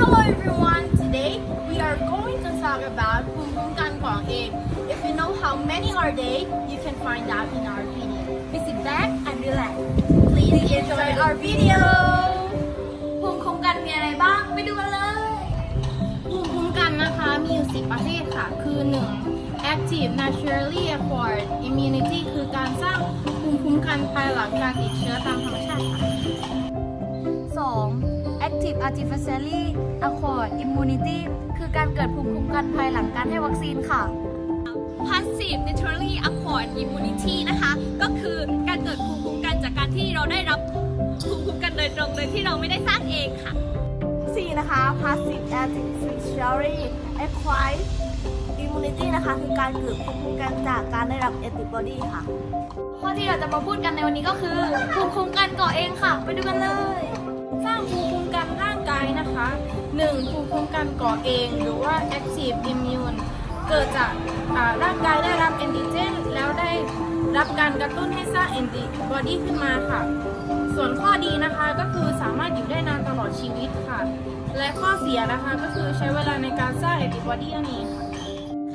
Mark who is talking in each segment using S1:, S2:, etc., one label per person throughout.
S1: Hello everyone. Today we are going to talk about Pumpunkan Kwang Aid. If you know how many are they, you can find out in our video. Visit back and relax. Please enjoy our video.
S2: ภูมิคุ้มกันมีอะไรบ้างไปดูกันเลย
S1: ภูมิคุ้มกันนะคะมีอยู่ 10 ประเภทค่ะ คือ 1. Active Naturally Acquired Immunity คือการสร้างภูมิคุ้มกันภายหลังการติดเชื้อตามธรรมชาติค่ะ
S2: Artificially Acquired Immunity คือการเกิดภูมิคุ้มกันภายหลังการให้วัคซีนค่ะ
S3: Passive Naturally Acquired Immunity นะคะ ก็คือการเกิดภูมิคุ้มกันจากการที่เราได้รับภูมิคุ้มกันโดยตรงโดยที่เราไม่ได้สร้างเองค่ะ
S2: 4. นะคะ Passive Artificially Acquired Immunity นะคะคือการเกิดภูมิคุ้มกันจากการได้รับ antibody ค่ะ ข้อที่เราจะมาพูดกันในวันนี้ก็คือภูมิคุ้มกันก่อเองค่ะ ไปดูกันเลย
S1: สร้างภูมิคุ้ม 1. ภูมิคุ้มกันก่อเอง หรือว่า active immune เกิดจากร่างกายได้รับแอนติเจน แล้วได้รับการกระตุ้นให้สร้างแอนติบอดีขึ้นมาค่ะ ส่วนข้อดีนะคะก็คือสามารถอยู่ได้นานตลอดชีวิตค่ะ และข้อเสียนะคะก็คือใช้เวลาในการสร้างแอนติบอดีนั่นเองค่ะ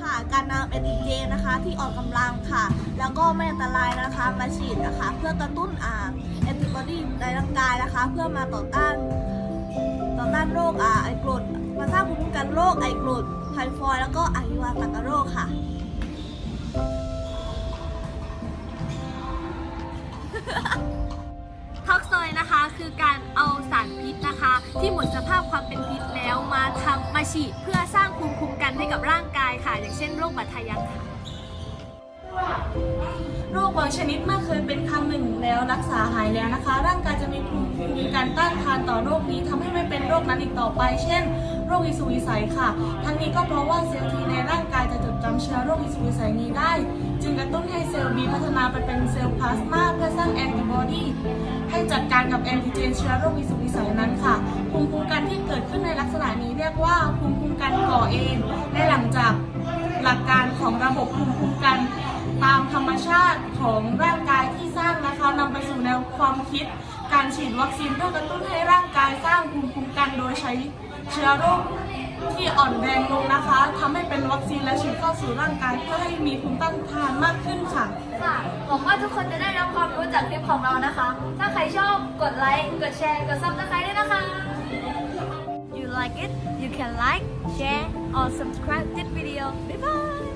S4: ค่ะการนำแอนติเจนนะคะที่ออกกำลังค่ะ แล้วก็ไม่อันตรายนะคะมาฉีดนะคะ เพื่อกระตุ้นอ่าแอนติบอดีในร่างกายนะคะ เพื่อมาต่อต้าน ต้านโรคอ่าไอกรดมาสร้างภูมิคุ้มกันโรคไอกรดไทฟอยด์แล้วก็อหิวาตกโรคค่ะ
S3: ท็อกซอยนะคะคือการเอาสารพิษนะคะ ที่หมดสภาพความเป็นพิษแล้วมาทำมาฉีดเพื่อสร้างภูมิคุ้มกันให้กับร่างกายค่ะ อย่างเช่นโรคบาดทะยักค่ะ
S4: โรคบางชนิดเมื่อเคยเป็นครั้งหนึ่งแล้วรักษาหายแล้วนะคะ ร่างกายจะมีภูมิคุ้มกันต้านทานต่อโรคนี้ทำให้ไม่เป็นโรคนั้นอีกต่อไป เช่น โรคอิสุกอิสัยค่ะ ทั้งนี้ก็เพราะว่าเซลล์ทีในร่างกายจะจดจำเชื้อโรคอิสุกอิสัยนี้ได้ จึงกระตุ้นให้เซลล์บีพัฒนาไปเป็นเซลล์พลาสมาเพื่อสร้างแอนติบอดีให้จัดการกับแอนติเจนเชื้อโรคอิสุกอิสัยนั้นค่ะ ภูมิคุ้มกันที่เกิดขึ้นในลักษณะนี้เรียกว่าภูมิคุ้มกันก่อเองและหลังจาก หลักการของระบบภูมิคุ้มกันตามธรรมชาติของร่างกายที่สร้างนะคะนำไปสู่แนวความคิด การฉีดวัคซีนเพื่อกระตุ้นให้ร่างกายสร้างภูมิคุ้มกันโดยใช้เชื้อโรคที่อ่อนแรงลงนะคะทำให้เป็นวัคซีนและฉีดเข้าสู่ร่างกายเพื่อให้มีภูมิต้านทานมากขึ้นค่ะ
S2: ค่ะหวังว่าทุกคนจะได้รับความรู้จากคลิปของเรานะคะ ถ้าใครชอบกดไลค์ กดแชร์ กดซับสไครต์ด้วยนะคะ like it you can like share or subscribe this video. Bye bye